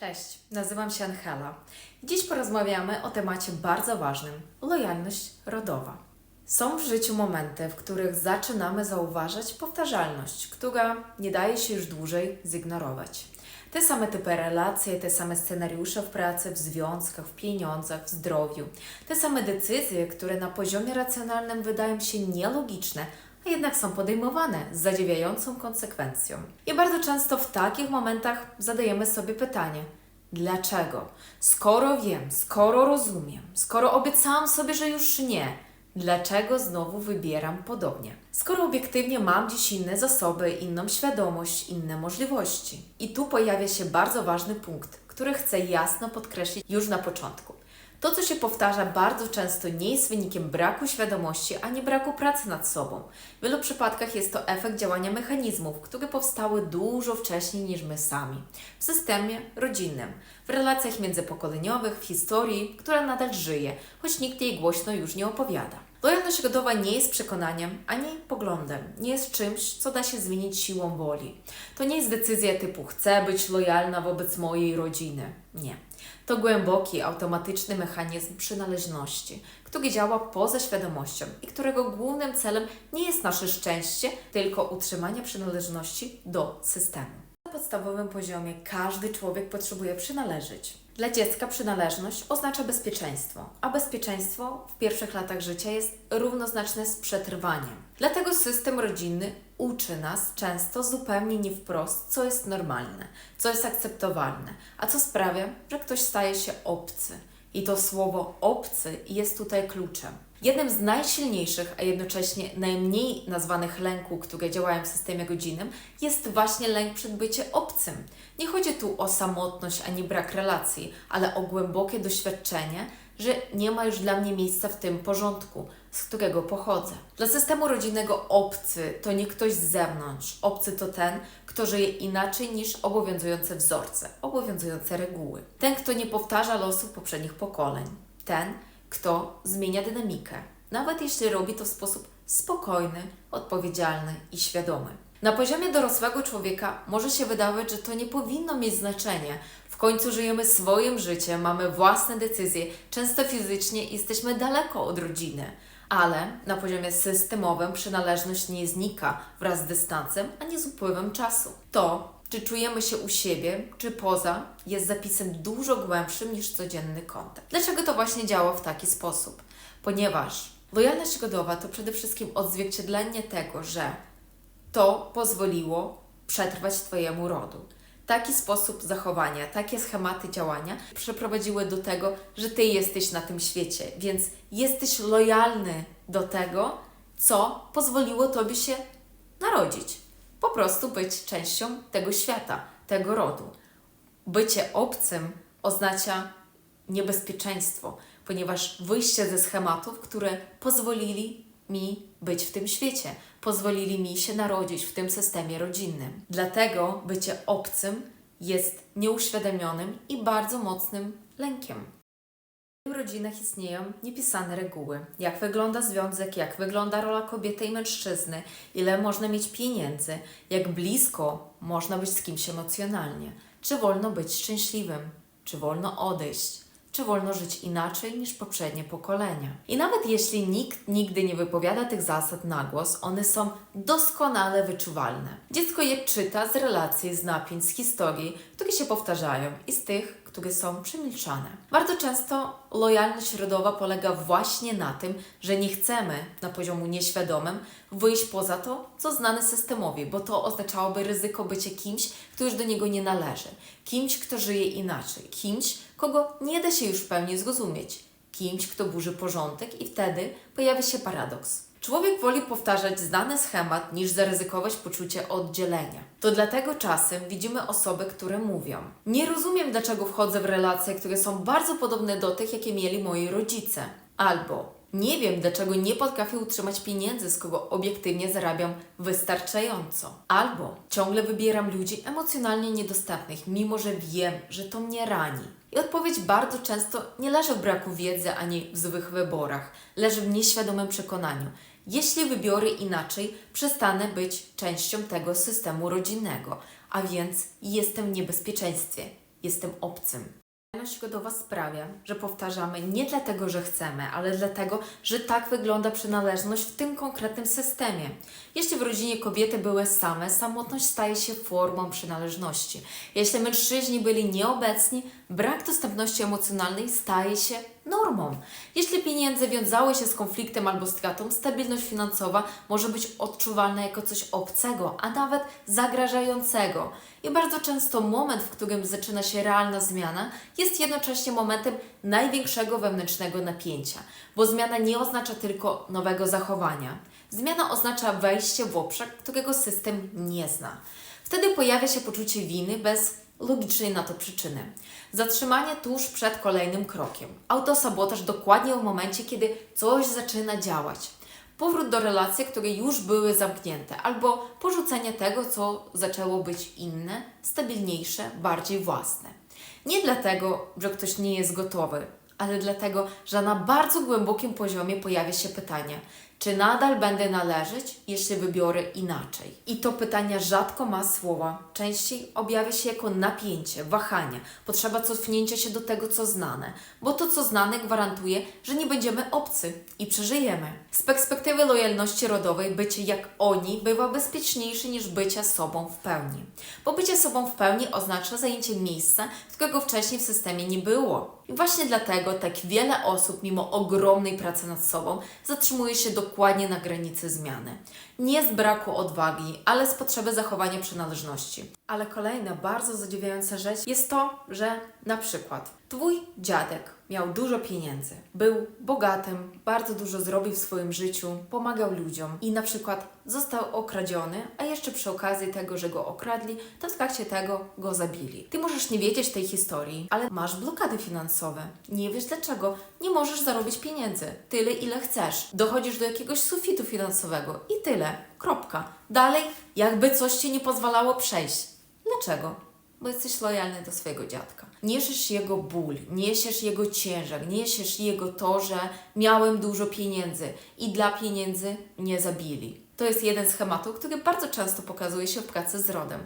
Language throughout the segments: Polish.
Cześć, nazywam się Angela. Dziś porozmawiamy o temacie bardzo ważnym lojalność rodowa. Są w życiu momenty, w których zaczynamy zauważać powtarzalność, która nie daje się już dłużej zignorować. Te same typy relacji, te same scenariusze w pracy, w związkach, w pieniądzach, w zdrowiu, te same decyzje, które na poziomie racjonalnym wydają się nielogiczne, a jednak są podejmowane z zadziwiającą konsekwencją. I bardzo często w takich momentach zadajemy sobie pytanie: dlaczego? Skoro wiem, skoro rozumiem, skoro obiecałam sobie, że już nie, dlaczego znowu wybieram podobnie? Skoro obiektywnie mam dziś inne zasoby, inną świadomość, inne możliwości. I tu pojawia się bardzo ważny punkt, który chcę jasno podkreślić już na początku. To, co się powtarza bardzo często, nie jest wynikiem braku świadomości ani braku pracy nad sobą. W wielu przypadkach jest to efekt działania mechanizmów, które powstały dużo wcześniej niż my sami. W systemie rodzinnym, w relacjach międzypokoleniowych, w historii, która nadal żyje, choć nikt jej głośno już nie opowiada. Lojalność rodowa nie jest przekonaniem ani poglądem, nie jest czymś, co da się zmienić siłą woli. To nie jest decyzja typu chcę być lojalna wobec mojej rodziny. Nie. To głęboki, automatyczny mechanizm przynależności, który działa poza świadomością i którego głównym celem nie jest nasze szczęście, tylko utrzymanie przynależności do systemu. Podstawowym poziomie każdy człowiek potrzebuje przynależeć. Dla dziecka przynależność oznacza bezpieczeństwo, a bezpieczeństwo w pierwszych latach życia jest równoznaczne z przetrwaniem. Dlatego system rodzinny uczy nas często zupełnie nie wprost, co jest normalne, co jest akceptowalne, a co sprawia, że ktoś staje się obcy. I to słowo obcy jest tutaj kluczem. Jednym z najsilniejszych, a jednocześnie najmniej nazwanych lęków, które działają w systemie rodzinnym, jest właśnie lęk przed byciem obcym. Nie chodzi tu o samotność ani brak relacji, ale o głębokie doświadczenie, że nie ma już dla mnie miejsca w tym porządku, z którego pochodzę. Dla systemu rodzinnego obcy to nie ktoś z zewnątrz. Obcy to ten, kto żyje inaczej niż obowiązujące wzorce, obowiązujące reguły. Ten, kto nie powtarza losów poprzednich pokoleń. Ten, kto zmienia dynamikę, nawet jeśli robi to w sposób spokojny, odpowiedzialny i świadomy. Na poziomie dorosłego człowieka może się wydawać, że to nie powinno mieć znaczenia. W końcu żyjemy swoim życiem, mamy własne decyzje, często fizycznie jesteśmy daleko od rodziny. Ale na poziomie systemowym przynależność nie znika wraz z dystansem, ani z upływem czasu. To, czy czujemy się u siebie, czy poza, jest zapisem dużo głębszym niż codzienny kontakt. Dlaczego to właśnie działa w taki sposób? Ponieważ lojalność rodowa to przede wszystkim odzwierciedlenie tego, że to pozwoliło przetrwać Twojemu rodu. Taki sposób zachowania, takie schematy działania przeprowadziły do tego, że Ty jesteś na tym świecie, więc jesteś lojalny do tego, co pozwoliło Tobie się narodzić. Po prostu być częścią tego świata, tego rodu. Bycie obcym oznacza niebezpieczeństwo, ponieważ wyjście ze schematów, które pozwolili mi być w tym świecie, pozwolili mi się narodzić w tym systemie rodzinnym. Dlatego bycie obcym jest nieuświadomionym i bardzo mocnym lękiem. W rodzinach istnieją niepisane reguły. Jak wygląda związek, jak wygląda rola kobiety i mężczyzny, ile można mieć pieniędzy, jak blisko można być z kimś emocjonalnie, czy wolno być szczęśliwym, czy wolno odejść, czy wolno żyć inaczej niż poprzednie pokolenia. I nawet jeśli nikt nigdy nie wypowiada tych zasad na głos, one są doskonale wyczuwalne. Dziecko je czyta z relacji, z napięć, z historii, które się powtarzają i z tych, które są przemilczane. Bardzo często lojalność rodowa polega właśnie na tym, że nie chcemy na poziomu nieświadomym wyjść poza to, co znane systemowi, bo to oznaczałoby ryzyko bycia kimś, kto już do niego nie należy, kimś, kto żyje inaczej, kimś, kogo nie da się już w pełni zrozumieć, kimś, kto burzy porządek i wtedy pojawia się paradoks. Człowiek woli powtarzać znany schemat, niż zaryzykować poczucie oddzielenia. To dlatego czasem widzimy osoby, które mówią: Nie rozumiem, dlaczego wchodzę w relacje, które są bardzo podobne do tych, jakie mieli moi rodzice. Albo nie wiem, dlaczego nie potrafię utrzymać pieniędzy, z kogo obiektywnie zarabiam wystarczająco. Albo ciągle wybieram ludzi emocjonalnie niedostępnych, mimo że wiem, że to mnie rani. I odpowiedź bardzo często nie leży w braku wiedzy ani w złych wyborach, leży w nieświadomym przekonaniu. Jeśli wybiorę inaczej, przestanę być częścią tego systemu rodzinnego, a więc jestem w niebezpieczeństwie. jestem obcym. Lojalność godowa sprawia, że powtarzamy nie dlatego, że chcemy, ale dlatego, że tak wygląda przynależność w tym konkretnym systemie. Jeśli w rodzinie kobiety były same, samotność staje się formą przynależności. Jeśli mężczyźni byli nieobecni, brak dostępności emocjonalnej staje się normą. Jeśli pieniądze wiązały się z konfliktem albo stratą, stabilność finansowa może być odczuwalna jako coś obcego, a nawet zagrażającego. I bardzo często moment, w którym zaczyna się realna zmiana, jest jednocześnie momentem największego wewnętrznego napięcia, bo zmiana nie oznacza tylko nowego zachowania. Zmiana oznacza wejście w obszar, którego system nie zna. Wtedy pojawia się poczucie winy bez logicznej na to przyczyny. Zatrzymanie tuż przed kolejnym krokiem. Autosabotaż dokładnie w momencie, kiedy coś zaczyna działać. Powrót do relacji, które już były zamknięte, albo porzucenie tego, co zaczęło być inne, stabilniejsze, bardziej własne. Nie dlatego, że ktoś nie jest gotowy, ale dlatego, że na bardzo głębokim poziomie pojawia się pytanie, czy nadal będę należeć, jeśli wybiorę inaczej? I to pytanie rzadko ma słowa. Częściej objawia się jako napięcie, wahanie, potrzeba cofnięcia się do tego, co znane, bo to, co znane, gwarantuje, że nie będziemy obcy i przeżyjemy. Z perspektywy lojalności rodowej, bycie jak oni bywa bezpieczniejsze niż bycie sobą w pełni. Bo bycie sobą w pełni oznacza zajęcie miejsca, którego wcześniej w systemie nie było. I właśnie dlatego tak wiele osób, mimo ogromnej pracy nad sobą, zatrzymuje się dokładnie na granicy zmiany. Nie z braku odwagi, ale z potrzeby zachowania przynależności. Ale kolejna bardzo zadziwiająca rzecz jest to, że na przykład twój dziadek miał dużo pieniędzy, był bogatym, bardzo dużo zrobił w swoim życiu, pomagał ludziom i na przykład został okradziony, a jeszcze przy okazji tego, że go okradli, to w trakcie tego go zabili. Ty możesz nie wiedzieć tej historii, ale masz blokady finansowe. Nie wiesz dlaczego. Nie możesz zarobić pieniędzy. Tyle, ile chcesz. Dochodzisz do jakiegoś sufitu finansowego i tyle. Kropka. Dalej, jakby coś ci nie pozwalało przejść. Dlaczego? Bo jesteś lojalny do swojego dziadka. Niesiesz jego ból, niesiesz jego ciężar, niesiesz jego to, że miałem dużo pieniędzy i dla pieniędzy nie zabili. To jest jeden z schematów, który bardzo często pokazuje się w pracy z rodem.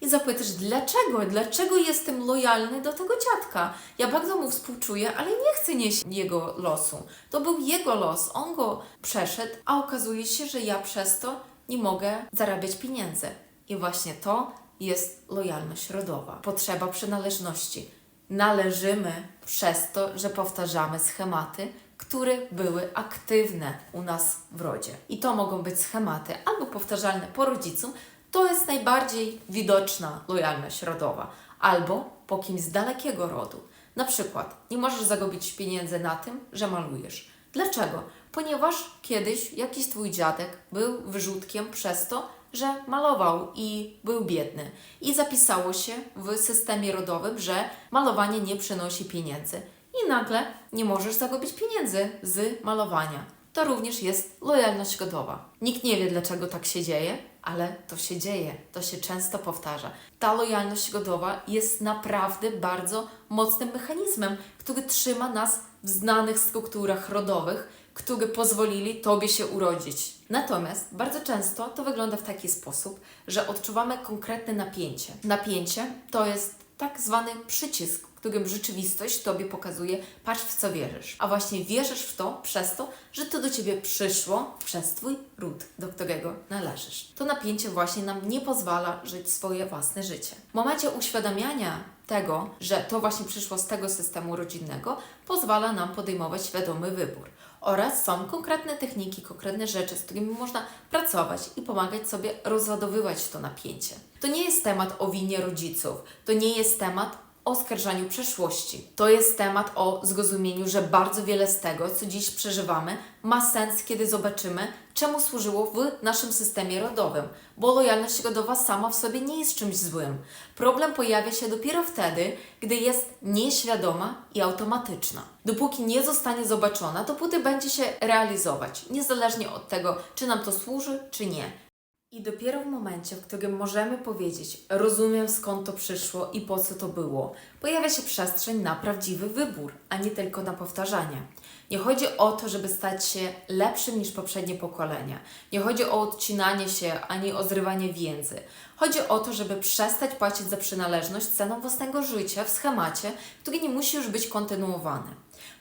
I zapytasz, dlaczego? Dlaczego jestem lojalny do tego dziadka? Ja bardzo mu współczuję, ale nie chcę nieść jego losu. To był jego los, on go przeszedł, a okazuje się, że ja przez to nie mogę zarabiać pieniędzy. I właśnie to jest lojalność rodowa, potrzeba przynależności. Należymy przez to, że powtarzamy schematy, które były aktywne u nas w rodzie. I to mogą być schematy albo powtarzalne po rodzicu, to jest najbardziej widoczna lojalność rodowa, albo po kimś z dalekiego rodu. Na przykład, nie możesz zarobić pieniędzy na tym, że malujesz. Dlaczego? Ponieważ kiedyś jakiś twój dziadek był wyrzutkiem przez to, że malował i był biedny. I zapisało się w systemie rodowym, że malowanie nie przynosi pieniędzy. I nagle nie możesz zarobić pieniędzy z malowania. To również jest lojalność godowa. Nikt nie wie, dlaczego tak się dzieje, ale to się dzieje, to się często powtarza. Ta lojalność godowa jest naprawdę bardzo mocnym mechanizmem, który trzyma nas w znanych strukturach rodowych, które pozwolili Tobie się urodzić. Natomiast bardzo często to wygląda w taki sposób, że odczuwamy konkretne napięcie. Napięcie to jest tak zwany przycisk, którym rzeczywistość Tobie pokazuje, patrz w co wierzysz. A właśnie wierzysz w to przez to, że to do Ciebie przyszło przez Twój ród, do którego należysz. To napięcie właśnie nam nie pozwala żyć swoje własne życie. W momencie uświadamiania tego, że to właśnie przyszło z tego systemu rodzinnego, pozwala nam podejmować świadomy wybór. Oraz są konkretne techniki, konkretne rzeczy, z którymi można pracować i pomagać sobie rozładowywać to napięcie. To nie jest temat o winie rodziców, to nie jest temat oskarżaniu przeszłości. To jest temat o zrozumieniu, że bardzo wiele z tego, co dziś przeżywamy, ma sens, kiedy zobaczymy, czemu służyło w naszym systemie rodowym, bo lojalność rodowa sama w sobie nie jest czymś złym. Problem pojawia się dopiero wtedy, gdy jest nieświadoma i automatyczna. Dopóki nie zostanie zobaczona, dopóty będzie się realizować, niezależnie od tego, czy nam to służy, czy nie. I dopiero w momencie, w którym możemy powiedzieć, rozumiem skąd to przyszło i po co to było, pojawia się przestrzeń na prawdziwy wybór, a nie tylko na powtarzanie. Nie chodzi o to, żeby stać się lepszym niż poprzednie pokolenia. Nie chodzi o odcinanie się ani o zrywanie więzy. Chodzi o to, żeby przestać płacić za przynależność ceną własnego życia w schemacie, który nie musi już być kontynuowany.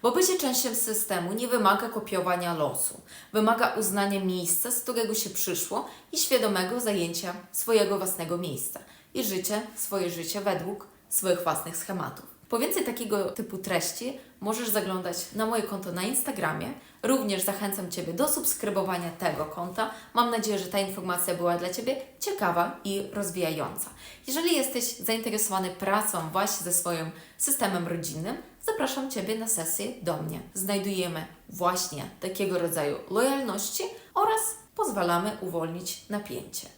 Bo bycie częścią systemu nie wymaga kopiowania losu. Wymaga uznania miejsca, z którego się przyszło i świadomego zajęcia swojego własnego miejsca i życie, swoje życie według swoich własnych schematów. Po więcej takiego typu treści możesz zaglądać na moje konto na Instagramie. Również zachęcam Ciebie do subskrybowania tego konta. Mam nadzieję, że ta informacja była dla Ciebie ciekawa i rozwijająca. Jeżeli jesteś zainteresowany pracą właśnie ze swoim systemem rodzinnym, zapraszam Ciebie na sesję do mnie. Znajdujemy właśnie takiego rodzaju lojalności oraz pozwalamy uwolnić napięcie.